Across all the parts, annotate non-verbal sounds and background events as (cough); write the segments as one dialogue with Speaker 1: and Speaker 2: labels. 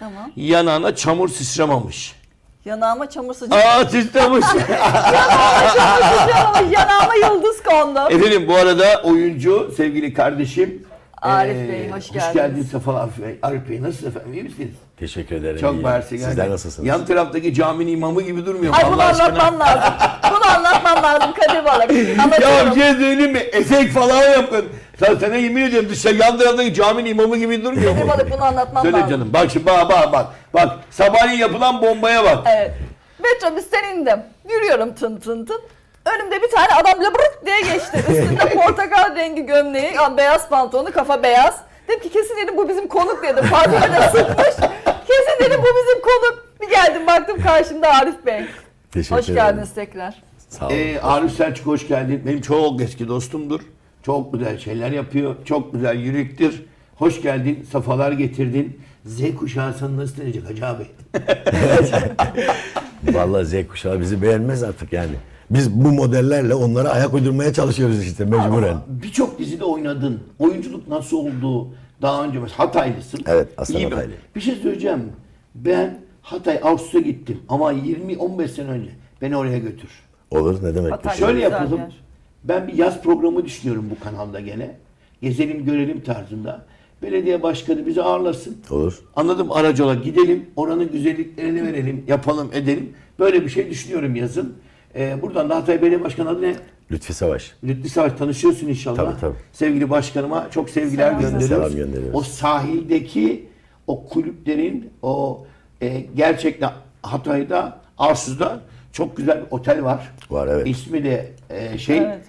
Speaker 1: Tamam.
Speaker 2: Yanağına çamur sıçramamış.
Speaker 1: Yanağıma çamur sıçramış.
Speaker 2: Aa sıçramış. (laughs)
Speaker 1: Yanağıma yıldız kondu.
Speaker 2: Efendim bu arada oyuncu sevgili kardeşim
Speaker 1: Arif
Speaker 2: eee,
Speaker 1: Bey, hoş
Speaker 2: Hoş
Speaker 1: geldiniz.
Speaker 2: geldiniz Sefa Arif Bey. Arif Bey nasılsınız efendim iyi misiniz?
Speaker 3: Teşekkür ederim.
Speaker 2: Çok mersi.
Speaker 3: Sizler nasılsınız?
Speaker 2: Yan taraftaki caminin imamı gibi durmuyor.
Speaker 1: Ay bunu anlatmam lazım. Bunu (laughs) anlatmam lazım Kadir Balık.
Speaker 2: Ya bir şey söyleyeyim mi? Efekt falan yapın. Sen sana yemin ediyorum dışarı yan taraftaki caminin imamı gibi durmuyor
Speaker 1: Kadir
Speaker 2: mu?
Speaker 1: Balık bunu anlatmam
Speaker 2: Söyle
Speaker 1: lazım.
Speaker 2: canım. Bak şimdi bak bak bak. Bak sabahleyin yapılan bombaya bak.
Speaker 1: Evet. Metrobüsten indim. Yürüyorum tın tın tın. Önümde bir tane adam labırt diye geçti. Üstünde (laughs) portakal rengi gömleği, ya beyaz pantolonu, kafa beyaz. Dedim ki kesin dedim bu bizim konuk dedim. De sıkmış. Kesin dedim bu bizim konuk. Bir geldim baktım karşımda Arif Bey.
Speaker 3: Teşekkür
Speaker 1: Hoş
Speaker 3: ederim.
Speaker 1: geldiniz tekrar.
Speaker 3: Sağ olun.
Speaker 2: Ee, Arif Selçuk hoş geldin. Benim çok eski dostumdur. Çok güzel şeyler yapıyor. Çok güzel yürektir. Hoş geldin. Safalar getirdin. Z kuşağı sana nasıl denecek Hacı abi? (laughs)
Speaker 3: Vallahi Z kuşağı bizi beğenmez artık yani. Biz bu modellerle onlara ayak uydurmaya çalışıyoruz işte mecburen.
Speaker 2: Birçok dizide oynadın. Oyunculuk nasıl oldu? Daha önce mesela Hataylısın.
Speaker 3: Evet, aslen
Speaker 2: İyi bir-
Speaker 3: Hataylı.
Speaker 2: Bir şey söyleyeceğim. Ben Hatay Ağustos'a gittim ama 20-15 sene önce beni oraya götür.
Speaker 3: Olur ne demek
Speaker 1: Hatay.
Speaker 2: Şöyle
Speaker 1: güzel
Speaker 2: yapalım.
Speaker 1: yer.
Speaker 2: Ben bir yaz programı düşünüyorum bu kanalda gene. Gezelim görelim tarzında. Belediye başkanı bizi ağırlasın.
Speaker 3: Olur.
Speaker 2: Anladım aracı olarak gidelim. Oranın güzelliklerini verelim. Yapalım edelim. Böyle bir şey düşünüyorum yazın. Ee, buradan da Hatay Belediye Başkanı adı ne?
Speaker 3: Lütfi Savaş.
Speaker 2: Lütfi Savaş tanışıyorsun inşallah.
Speaker 3: Tabii, tabii.
Speaker 2: Sevgili başkanıma çok sevgiler
Speaker 1: Selam.
Speaker 2: gönderiyoruz.
Speaker 3: Selam gönderiyoruz.
Speaker 2: O sahildeki o kulüplerin o e, gerçekten Hatay'da Arsuz'da çok güzel bir otel var.
Speaker 3: Var, evet.
Speaker 2: İsmi de e, şey
Speaker 1: Evet.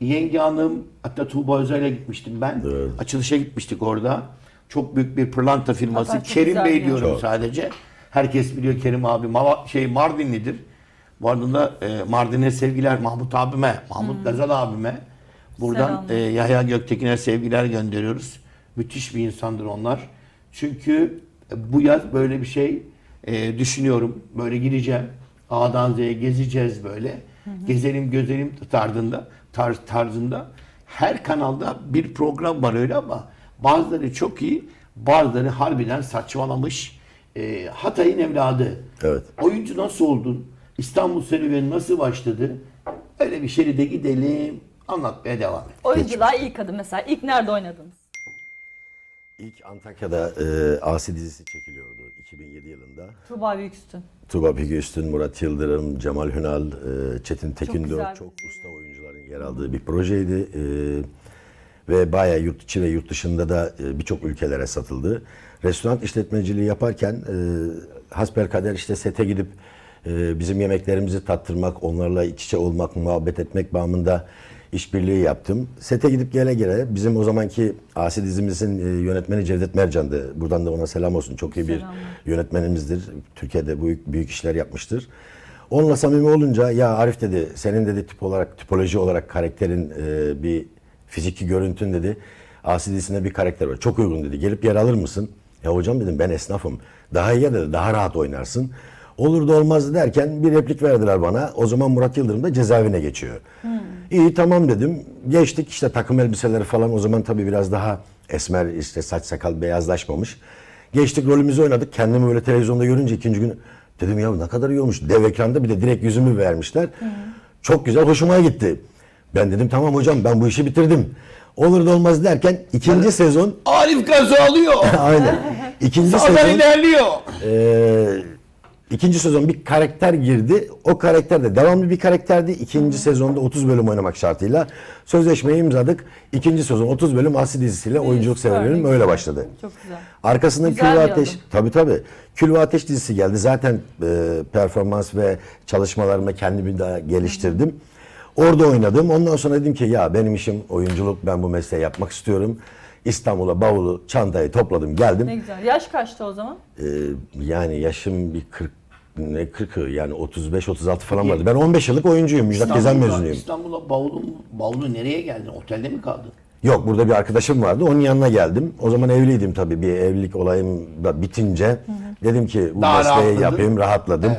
Speaker 2: Yenge Hanım hatta Tuğba Özel'e gitmiştim ben.
Speaker 3: Evet.
Speaker 2: Açılışa gitmiştik orada. Çok büyük bir pırlanta firması.
Speaker 1: Çok
Speaker 2: Kerim Bey diyorum
Speaker 3: Çok.
Speaker 2: sadece. Herkes biliyor Kerim abi. Mava- şey Mardinlidir. Bu arada da e, Mardin'e sevgiler Mahmut abime, Mahmut Gazal abime. Buradan e, Yahya Göktekin'e sevgiler gönderiyoruz. Müthiş bir insandır onlar. Çünkü e, bu yaz böyle bir şey e, düşünüyorum. Böyle gideceğim. A'dan Z'ye gezeceğiz böyle. Gezelim gözelim tarzında, tarz, tarzında. Her kanalda bir program var öyle ama bazıları çok iyi, bazıları harbiden saçmalamış. E, Hatay'ın evladı.
Speaker 3: Evet.
Speaker 2: Oyuncu nasıl oldun? İstanbul serüveni nasıl başladı? Öyle bir şeride gidelim, anlatmaya devam et.
Speaker 1: Oyunculuğa ilk adım mesela. İlk nerede oynadınız?
Speaker 3: İlk Antakya'da e, Asi dizisi çekiliyordu 2007 yılında.
Speaker 1: Tuğba Büyüküstün.
Speaker 3: Tuba Üstün, Murat Yıldırım, Cemal Hünal, e, Çetin Tekindor çok
Speaker 1: dizi.
Speaker 3: usta oyuncuların yer aldığı bir projeydi. E, ve bayağı yurt içi ve yurt dışında da e, birçok ülkelere satıldı. Restoran işletmeciliği yaparken hasbelkader işte sete gidip e, bizim yemeklerimizi tattırmak, onlarla iç içe olmak, muhabbet etmek bağımında işbirliği yaptım. Sete gidip gele gele bizim o zamanki Asi dizimizin e, yönetmeni Cevdet Mercan'dı. Buradan da ona selam olsun. Çok iyi bir
Speaker 1: Selamlar.
Speaker 3: yönetmenimizdir. Türkiye'de büyük, büyük işler yapmıştır. Onunla samimi olunca ya Arif dedi senin dedi tip olarak tipoloji olarak karakterin e, bir fiziki görüntün dedi. Asi dizisinde bir karakter var. Çok uygun dedi. Gelip yer alır mısın? Ya hocam dedim ben esnafım. Daha iyi dedi. Daha rahat oynarsın. Olur da olmaz derken bir replik verdiler bana. O zaman Murat Yıldırım da cezaevine geçiyor. İyi tamam dedim. Geçtik işte takım elbiseleri falan o zaman tabii biraz daha esmer işte saç sakal beyazlaşmamış. Geçtik rolümüzü oynadık. Kendimi böyle televizyonda görünce ikinci gün dedim ya ne kadar iyi olmuş. Dev ekranda bir de direkt yüzümü vermişler. Çok güzel hoşuma gitti. Ben dedim tamam hocam ben bu işi bitirdim. Olur da olmaz derken ikinci sezon
Speaker 2: Arif gazı alıyor. (laughs)
Speaker 3: aynen. İkinci
Speaker 2: Sağdan
Speaker 3: sezon
Speaker 2: ilerliyor.
Speaker 3: ee, ikinci sezon bir karakter girdi. O karakter de devamlı bir karakterdi. İkinci sezonda 30 bölüm oynamak şartıyla sözleşmeyi imzadık. İkinci sezon 30 bölüm Asi dizisiyle oyunculuk
Speaker 1: ne
Speaker 3: öyle başladı.
Speaker 1: Çok güzel.
Speaker 3: Arkasından
Speaker 1: Güzel
Speaker 3: Kül ve
Speaker 1: bir
Speaker 3: Ateş,
Speaker 1: adım.
Speaker 3: tabii tabii. Kül ve Ateş dizisi geldi. Zaten e, performans ve çalışmalarımı kendimi daha geliştirdim. Orada oynadım. Ondan sonra dedim ki ya benim işim oyunculuk. Ben bu mesleği yapmak istiyorum. İstanbul'a bavulu, çantayı topladım, geldim.
Speaker 1: Ne güzel. Yaş kaçtı o zaman?
Speaker 3: Ee, yani yaşım bir 40 ne 40'ı yani 35 36 falan vardı. Ben 15 yıllık oyuncuyum. Müjdat Gezen
Speaker 2: İstanbul'a-
Speaker 3: mezunuyum.
Speaker 2: İstanbul'a bavulu, bavulu nereye geldin? Otelde mi kaldın?
Speaker 3: Yok burada bir arkadaşım vardı. Onun yanına geldim. O zaman evliydim tabii. Bir evlilik olayım da bitince dedim ki bu
Speaker 2: Daha
Speaker 3: mesleği
Speaker 2: rahatladın.
Speaker 3: yapayım, rahatladım.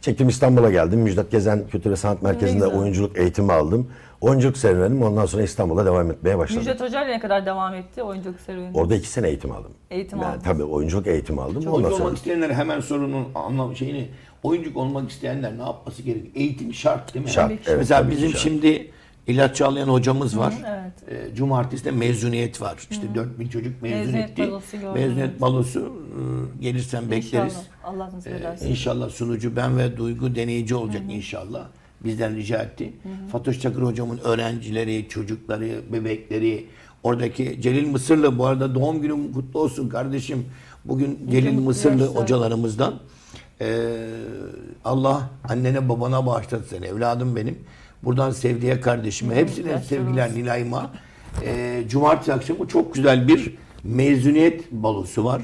Speaker 3: Çektim İstanbul'a geldim. Müjdat Gezen Kültür ve Sanat Merkezi'nde oyunculuk eğitimi aldım. Oyunculuk serüvenim ondan sonra İstanbul'da devam etmeye başladım.
Speaker 1: Müjdat Hoca ile ne kadar devam etti oyunculuk serüveni?
Speaker 3: Orada iki sene eğitim aldım.
Speaker 1: Eğitim
Speaker 3: yani,
Speaker 1: aldınız.
Speaker 3: Tabii oyunculuk eğitimi aldım. ondan
Speaker 2: Oyuncu
Speaker 3: sonra
Speaker 2: olmak isteyenler hemen sorunun anlam şeyini oyuncu olmak isteyenler ne yapması gerekiyor? Eğitim şart değil mi?
Speaker 3: Şart, evet,
Speaker 2: Mesela bizim
Speaker 3: şart.
Speaker 2: şimdi İlaç Çağlayan hocamız var.
Speaker 1: evet.
Speaker 2: Ee, Cumartesi de mezuniyet var. İşte 4000 çocuk mezun
Speaker 1: Mezuniyet
Speaker 2: etti.
Speaker 1: balosu gördüm.
Speaker 2: Mezuniyet balosu e, gelirsen bekleriz.
Speaker 1: İnşallah. Allah nasip
Speaker 2: Ee,
Speaker 1: ederse.
Speaker 2: İnşallah sunucu ben ve Duygu deneyici olacak inşallah. Bizden rica etti. Fatoş Çakır hocamın öğrencileri, çocukları, bebekleri, oradaki Celil Mısırlı bu arada doğum günün kutlu olsun kardeşim. Bugün Celil Mısırlı
Speaker 1: yaşlar.
Speaker 2: hocalarımızdan. Ee, Allah annene babana bağışladı seni evladım benim. Buradan Sevdiye kardeşime, hepsine
Speaker 1: yaşlar
Speaker 2: sevgiler Nilay'ıma. Ee, Cumartesi akşamı çok güzel bir mezuniyet balosu var.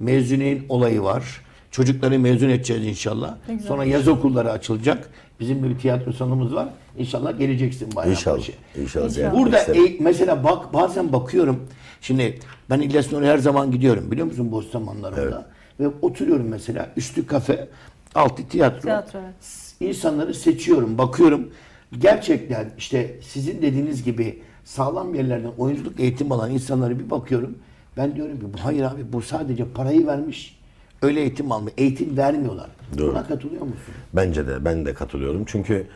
Speaker 2: Mezuniyet olayı var. Çocukları mezun edeceğiz inşallah. Sonra yaz okulları açılacak. Bizim de bir tiyatro salonumuz var. İnşallah geleceksin bayağı.
Speaker 3: İnşallah. İnşallah.
Speaker 2: Burada e, mesela bak bazen bakıyorum. Şimdi ben İlyas Nur'a her zaman gidiyorum biliyor musun boş zamanlarımda. Ve oturuyorum mesela üstü kafe, altı tiyatro.
Speaker 1: Tiyatro, evet.
Speaker 2: İnsanları seçiyorum, bakıyorum. Gerçekten işte sizin dediğiniz gibi sağlam yerlerden oyunculuk eğitim alan insanlara bir bakıyorum. Ben diyorum ki hayır abi bu sadece parayı vermiş. Öyle eğitim almıyor. Eğitim vermiyorlar.
Speaker 3: Doğru.
Speaker 2: Buna katılıyor musun?
Speaker 3: Bence de ben de katılıyorum. Çünkü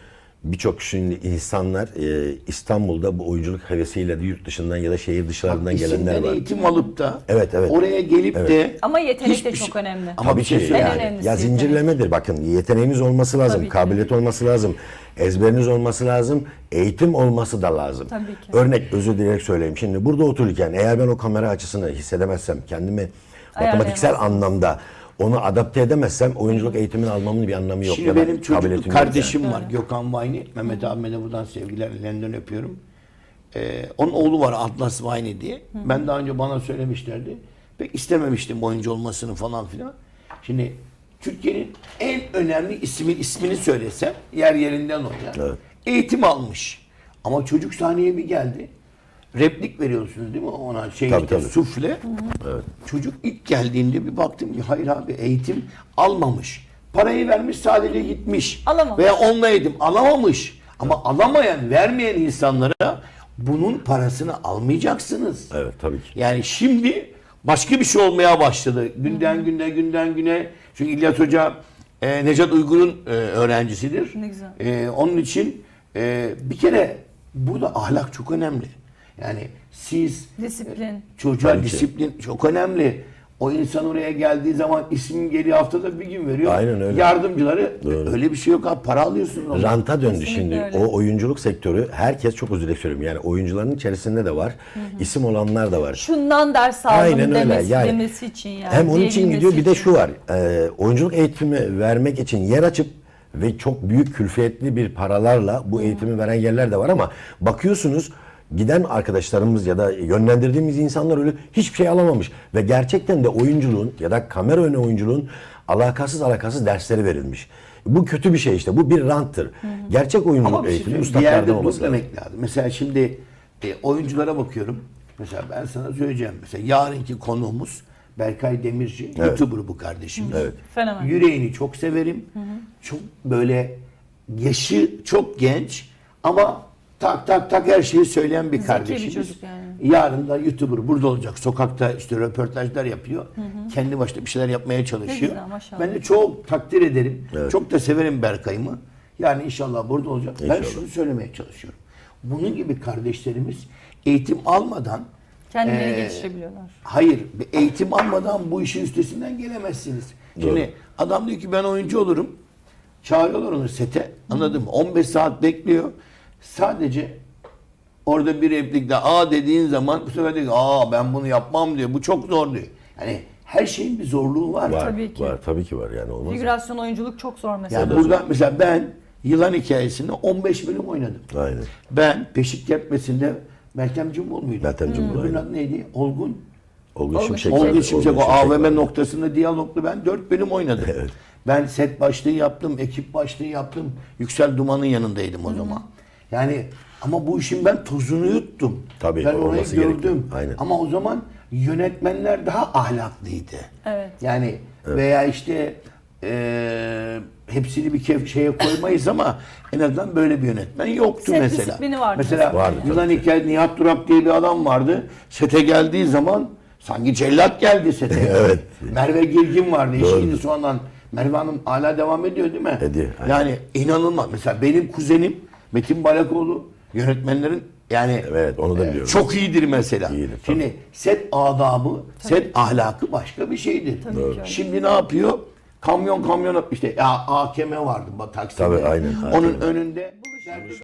Speaker 3: birçok şimdi insanlar e, İstanbul'da bu oyunculuk hevesiyle de yurt dışından ya da şehir dışlarından gelenler
Speaker 2: İsimden
Speaker 3: var.
Speaker 2: eğitim alıp da
Speaker 3: Evet, evet.
Speaker 2: oraya gelip de
Speaker 1: Ama yetenek de çok
Speaker 2: şey-
Speaker 1: önemli.
Speaker 2: Ama
Speaker 3: Tabii
Speaker 2: bir şey
Speaker 3: ki
Speaker 2: söyleyeyim.
Speaker 1: En
Speaker 3: yani.
Speaker 1: önemlisi
Speaker 3: Ya
Speaker 1: yetenek.
Speaker 3: zincirlemedir bakın. Yeteneğiniz olması lazım,
Speaker 1: Tabii ki.
Speaker 3: kabiliyet olması lazım, ezberiniz olması lazım, eğitim olması da lazım.
Speaker 1: Tabii ki.
Speaker 3: Örnek özür dileyerek söyleyeyim. Şimdi burada otururken eğer ben o kamera açısını hissedemezsem, kendimi matematiksel anlamda onu adapte edemezsem oyunculuk eğitimini almamın bir anlamı yok.
Speaker 2: Şimdi
Speaker 3: ya
Speaker 2: benim çocukluk kardeşim var Gökhan Vayni. Mehmet abime de buradan sevgiler ellerinden öpüyorum. Ee, onun oğlu var Atlas Vayni diye. Ben daha önce bana söylemişlerdi. Pek istememiştim oyuncu olmasını falan filan. Şimdi Türkiye'nin en önemli ismi ismini söylesem yer yerinden oynar.
Speaker 3: Evet.
Speaker 2: Eğitim almış. Ama çocuk sahneye bir geldi. Replik veriyorsunuz değil mi ona şey
Speaker 3: Tabii,
Speaker 2: işte,
Speaker 3: tabii.
Speaker 2: sufle. Çocuk ilk geldiğinde bir baktım ki hayır abi eğitim almamış. Parayı vermiş sadece gitmiş.
Speaker 1: Alamamış.
Speaker 2: Veya onunla eğitim alamamış. Ama alamayan, vermeyen insanlara bunun parasını almayacaksınız.
Speaker 3: Evet tabii ki.
Speaker 2: Yani şimdi başka bir şey olmaya başladı. Günden güne, günden güne. Çünkü İlyas Hoca e, Necat Uygur'un e, öğrencisidir.
Speaker 1: Ne güzel.
Speaker 2: E, onun için e, bir kere burada ahlak çok önemli. Yani siz
Speaker 1: Disiplin.
Speaker 2: Çocuğa
Speaker 3: Tabii ki.
Speaker 2: disiplin çok önemli. O insan oraya geldiği zaman ismin geliyor haftada bir gün veriyor.
Speaker 3: Aynen öyle.
Speaker 2: Yardımcıları
Speaker 3: Doğru.
Speaker 2: öyle bir şey yok abi para alıyorsun.
Speaker 3: Ranta döndü
Speaker 1: Kesinlikle
Speaker 3: şimdi.
Speaker 1: öyle.
Speaker 3: O oyunculuk sektörü herkes çok özür dilerim. Yani oyuncuların içerisinde de var. isim olanlar da var.
Speaker 1: Şundan ders aldım
Speaker 3: Aynen öyle.
Speaker 1: demesi,
Speaker 3: Yani
Speaker 1: demesi için yani.
Speaker 3: Hem onun için gidiyor bir de
Speaker 1: için.
Speaker 3: şu var. e, oyunculuk eğitimi vermek için yer açıp ve çok büyük külfiyetli bir paralarla bu eğitimi veren yerler de var ama bakıyorsunuz giden arkadaşlarımız ya da yönlendirdiğimiz insanlar öyle hiçbir şey alamamış ve gerçekten de oyunculuğun ya da kamera önü oyunculuğun alakasız alakasız dersleri verilmiş. Bu kötü bir şey işte. Bu bir ranttır. Gerçek oyunculuk
Speaker 2: Ama bir şey
Speaker 3: eğitimi
Speaker 2: dur
Speaker 3: olması lazım.
Speaker 2: demek lazım. Mesela şimdi e, oyunculara bakıyorum. Mesela ben sana söyleyeceğim. Mesela yarınki konuğumuz Berkay Demirci. YouTuber bu kardeşimiz.
Speaker 3: Evet.
Speaker 1: Fenomen.
Speaker 2: Yüreğini çok severim. Çok böyle yaşı çok genç ama tak tak tak her şeyi söyleyen bir
Speaker 1: Zeki bir
Speaker 2: kardeşimiz.
Speaker 1: çocuk yani.
Speaker 2: Yarın da YouTuber burada olacak. Sokakta işte röportajlar yapıyor. Kendi başına bir şeyler yapmaya çalışıyor.
Speaker 1: güzel, maşallah.
Speaker 2: Ben de çok takdir ederim.
Speaker 3: Evet.
Speaker 2: Çok da severim Berkay'ımı. Yani inşallah burada olacak. Ben
Speaker 3: İnşallah.
Speaker 2: şunu söylemeye çalışıyorum. Bunun gibi kardeşlerimiz eğitim almadan
Speaker 1: Kendileri
Speaker 2: Ee,
Speaker 1: geliştirebiliyorlar.
Speaker 2: Hayır, bir eğitim almadan bu işin üstesinden gelemezsiniz. Şimdi adam diyor ki ben oyuncu olurum. Çağırıyorlar onu sete. Anladın mı? 15 saat bekliyor. Sadece orada bir replikte aa dediğin zaman bu sefer diyor ki, aa ben bunu yapmam diyor. Bu çok zor diyor. Yani her şeyin bir zorluğu var.
Speaker 3: Var,
Speaker 1: Tabii ki.
Speaker 3: var. Tabii ki var yani olmaz.
Speaker 1: Figürasyon oyunculuk çok zor mesela.
Speaker 2: Yani burada mesela ben yılan hikayesinde 15 bölüm oynadım.
Speaker 3: Aynen.
Speaker 2: Ben Beşik Kertmesi'nde Meltem Cumbul muydu?
Speaker 3: Meltem Cumbul, aynen.
Speaker 2: adı neydi? Olgun.
Speaker 3: Olgun
Speaker 1: Olgun
Speaker 3: Şimşek.
Speaker 2: Olgun Şimşek o AVM
Speaker 3: var.
Speaker 2: noktasında diyaloglu ben 4 bölüm oynadım. (laughs)
Speaker 3: Evet.
Speaker 2: Ben set başlığı yaptım, ekip başlığı yaptım. Yüksel Duman'ın yanındaydım o zaman. Yani ama bu işin ben tozunu yuttum.
Speaker 3: Tabii,
Speaker 2: ben orayı
Speaker 3: olması gerekiyor.
Speaker 2: gördüm.
Speaker 3: Aynen.
Speaker 2: Ama o zaman yönetmenler daha ahlaklıydı.
Speaker 1: Evet.
Speaker 2: Yani veya işte e, hepsini bir şeye koymayız ama en azından böyle bir yönetmen yoktu
Speaker 1: Set
Speaker 2: mesela.
Speaker 1: disiplini vardı.
Speaker 2: Mesela
Speaker 3: Vardı
Speaker 2: Yunan hikaye Nihat Durak diye bir adam vardı. Sete geldiği zaman sanki cellat geldi sete. (laughs)
Speaker 3: Evet.
Speaker 2: Merve Girgin vardı. Şimdi sonradan Merve Hanım hala devam ediyor değil mi?
Speaker 3: Ediyor, aynen.
Speaker 2: Yani inanılmaz. Mesela benim kuzenim Metin Balakoğlu yönetmenlerin yani
Speaker 3: Evet, onu da
Speaker 2: e, çok iyidir mesela.
Speaker 3: İyidir, tabii.
Speaker 2: Şimdi set adabı, set ahlakı başka bir şeydir.
Speaker 1: Tabii öyle.
Speaker 2: Şimdi ne yapıyor? Kamyon kamyon işte ya AKM vardı bak Taksim'de.
Speaker 3: Tabii, aynen,
Speaker 2: Onun
Speaker 3: AKM.
Speaker 2: önünde